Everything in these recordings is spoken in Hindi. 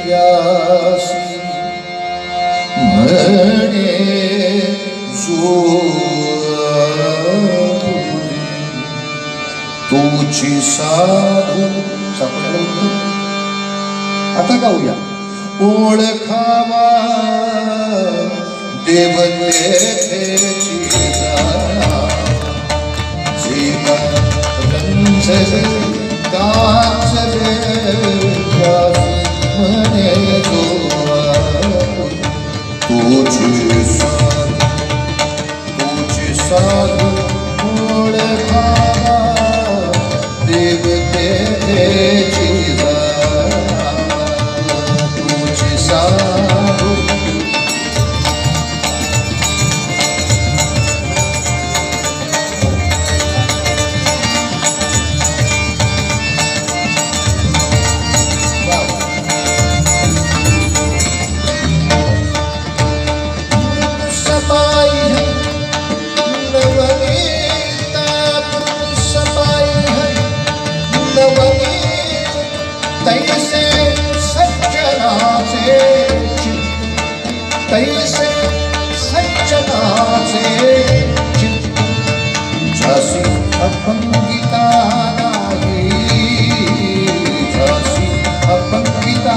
प्यासी म्हणे जो तुझी साधू सापडलं उत्तर? आता गाऊया ओळखावा देवतेची जाणा जीवा साधू देव के जाणा तैसे सज्जना से झासी अपंगिता नाही झासी अपंगिता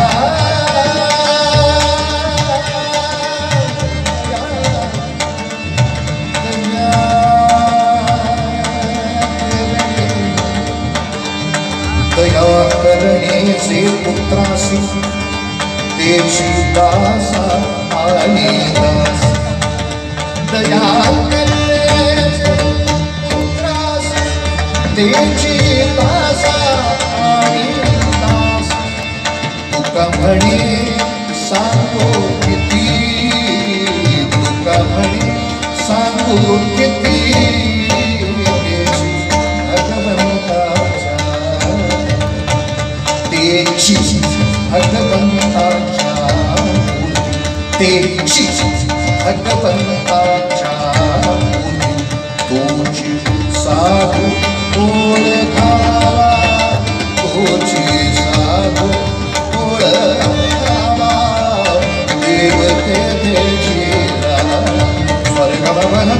दया करण्याचे पुत्रासी तेची दासा दास। दया दासा सांगो किती। सांगो किती। तेची भगवंताच्या तेची भगवंताच्या तोची साधू ओळखावा तोची साधू ओळखावा देवते देची स्वर्गभवन